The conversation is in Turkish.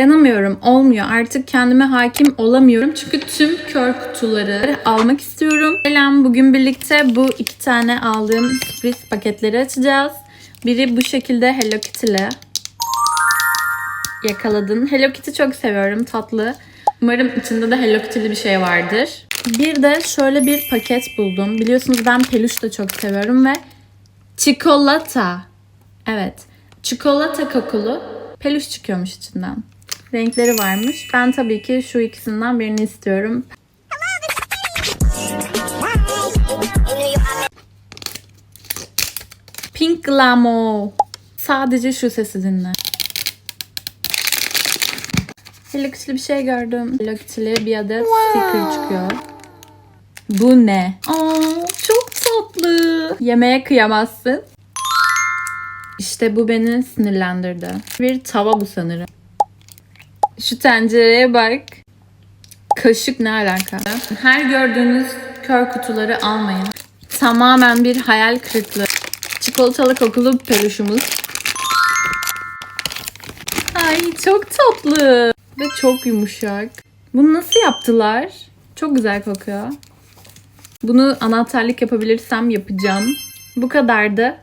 Dayanamıyorum. Olmuyor. Artık kendime hakim olamıyorum. Çünkü tüm kör kutuları almak istiyorum. Selam. Bugün birlikte bu iki tane aldığım sürpriz paketleri açacağız. Biri bu şekilde Hello Kitty'li. Yakaladın. Hello Kitty çok seviyorum. Tatlı. Umarım içinde de Hello Kitty'li bir şey vardır. Bir de şöyle bir paket buldum. Biliyorsunuz ben peluş da çok seviyorum ve çikolata. Evet. Çikolata kokulu peluş çıkıyormuş içinden. Renkleri varmış. Ben tabii ki şu ikisinden birini istiyorum. Pink Glamo. Sadece şu sesi dinle. Hello Kitty'li bir şey gördüm. Hello Kitty'li bir adet sticker çıkıyor. Bu ne? Aa, çok tatlı. Yemeğe kıyamazsın. İşte bu beni sinirlendirdi. Bir tava bu sanırım. Şu tencereye bak. Kaşık ne alaka? Her gördüğünüz kör kutuları almayın. Tamamen bir hayal kırıklığı. Çikolatalı kokulu peluşumuz. Ay çok tatlı. Ve çok yumuşak. Bunu nasıl yaptılar? Çok güzel kokuyor. Bunu anahtarlık yapabilirsem yapacağım. Bu kadardı.